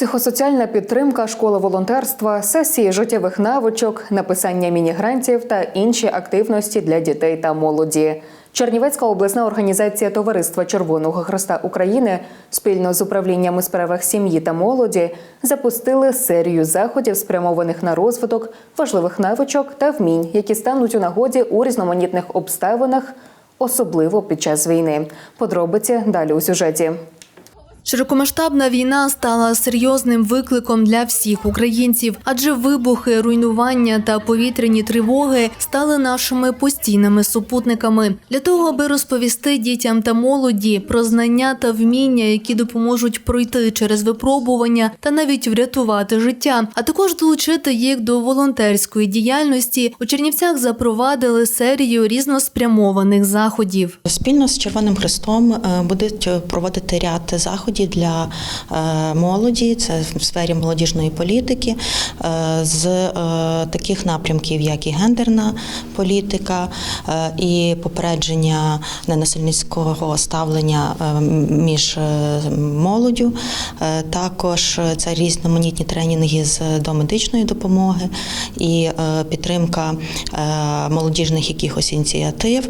Психосоціальна підтримка, школа волонтерства, сесії життєвих навичок, написання міні-грантів та інші активності для дітей та молоді. Чернівецька обласна організація Товариства Червоного Хреста України спільно з управлінням у справах сім'ї та молоді запустили серію заходів, спрямованих на розвиток важливих навичок та вмінь, які стануть у нагоді у різноманітних обставинах, особливо під час війни. Подробиці далі у сюжеті. Широкомасштабна війна стала серйозним викликом для всіх українців, адже вибухи, руйнування та повітряні тривоги стали нашими постійними супутниками. Для того, аби розповісти дітям та молоді про знання та вміння, які допоможуть пройти через випробування та навіть врятувати життя, а також долучити їх до волонтерської діяльності, у Чернівцях запровадили серію різноспрямованих заходів. Спільно з Червоним Хрестом е, будуть проводити ряд заходів для е, молоді, це в сфері молодіжної політики, е, з е, таких напрямків, як і гендерна політика, і попередження ненасильницького ставлення між молоддю. Також це різноманітні тренінги з домедичної допомоги і підтримка молодіжних якихось ініціатив,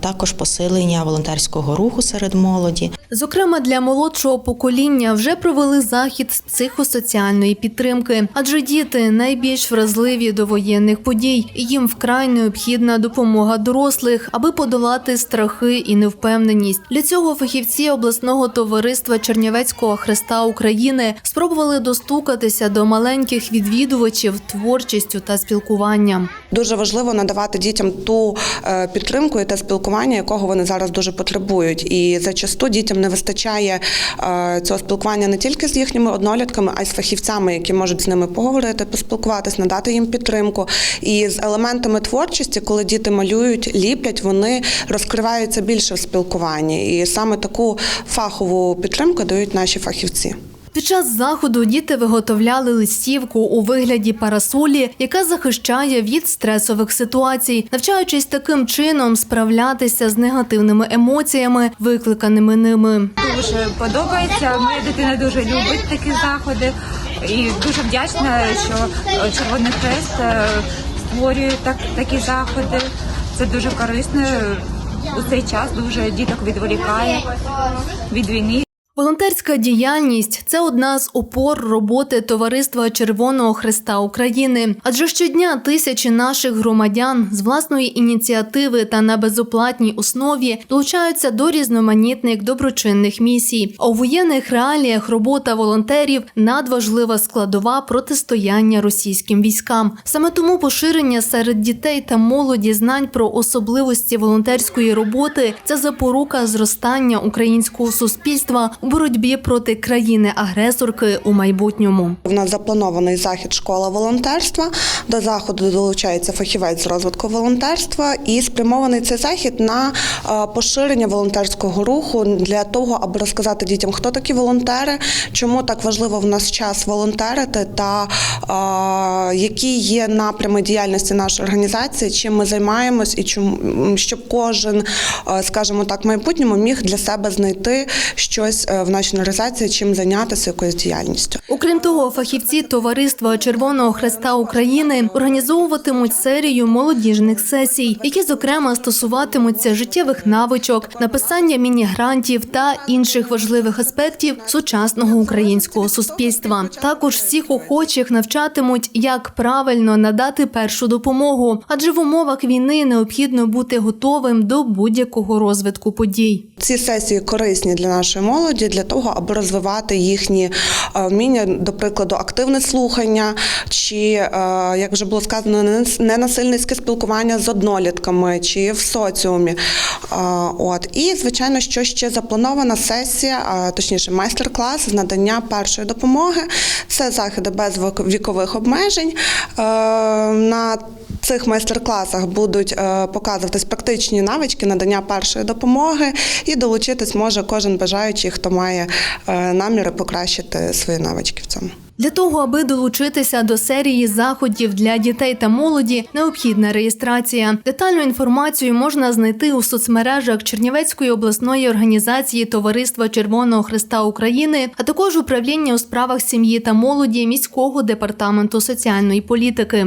також посилення волонтерського руху серед молоді. Зокрема, для молодшого покоління вже провели захід з психосоціальної підтримки, адже діти найбільш вразливі до воєнних подій. і Їм вкрай необхідна допомога дорослих, аби подолати страхи і невпевненість. Для цього фахівці обласного товариства Чернівецького Хреста України спробували достукатися до маленьких відвідувачів творчістю та спілкуванням. Дуже важливо надавати дітям ту е, підтримку і те спілкування, якого вони зараз дуже потребують. І зачасту дітям не вистачає е, цього спілкування не тільки з їхніми однолітками, а й з фахівцями, які можуть з ними поговорити, поспілкуватись, надати їм підтримку. І з елементами творчості, коли діти малюють, ліплять, вони розкриваються більше в спілкуванні. І саме таку фахову підтримку дають наші фахівці. Під час заходу діти виготовляли листівку у вигляді парасолі, яка захищає від стресових ситуацій, навчаючись таким чином справлятися з негативними емоціями, викликаними ними. дуже подобається. Моя дитина дуже любить такі заходи і дуже вдячна, що е, Червоний Хрест е, створює так, такі заходи. Це дуже корисно. У цей час дуже діток відволікає від війни. Волонтерська діяльність це одна з опор роботи Товариства Червоного Хреста України. Адже щодня тисячі наших громадян з власної ініціативи та на безоплатній основі долучаються до різноманітних доброчинних місій. У воєнних реаліях робота волонтерів надважлива складова протистояння російським військам. Саме тому поширення серед дітей та молоді знань про особливості волонтерської роботи це запорука зростання українського суспільства у боротьбі проти країни-агресорки у майбутньому. У нас запланований захід школа волонтерства. До заходу долучається фахівець з розвитку волонтерства і спрямований цей захід на е, поширення волонтерського руху для того, аби розказати дітям, хто такі волонтери, чому так важливо в нас час волонтерити, та е, які є напрями діяльності нашої організації, чим ми займаємось, і чому щоб кожен, е, скажімо так, майбутньому міг для себе знайти щось в нашій організації, чим зайнятися якоюсь діяльністю. Окрім того, фахівці Товариства Червоного Хреста України організовуватимуть серію молодіжних сесій, які зокрема стосуватимуться життєвих навичок, написання міні-грантів та інших важливих аспектів сучасного українського суспільства. Також всіх охочих навчатимуть, як правильно надати першу допомогу, адже в умовах війни необхідно бути готовим до будь-якого розвитку подій. Ці сесії корисні для нашої молоді для того, аби розвивати їхні е, вміння, до прикладу, активне слухання, чи е, як вже було сказано, ненасильницьке спілкування з однолітками чи в соціумі. Е, От і звичайно, що ще запланована сесія, точніше, майстер-клас з надання першої допомоги. Це заходи без вікових обмежень. На цих майстер-класах будуть е, показуватись практичні навички надання першої допомоги, і долучитись може кожен бажаючий, хто має е, наміри покращити свої навички в цьому. Для того, аби долучитися до серії заходів для дітей та молоді, необхідна реєстрація. Детальну інформацію можна знайти у соцмережах Чернівецької обласної організації Товариства Червоного Христа України, а також управління у справах сім'ї та молоді міського департаменту соціальної політики.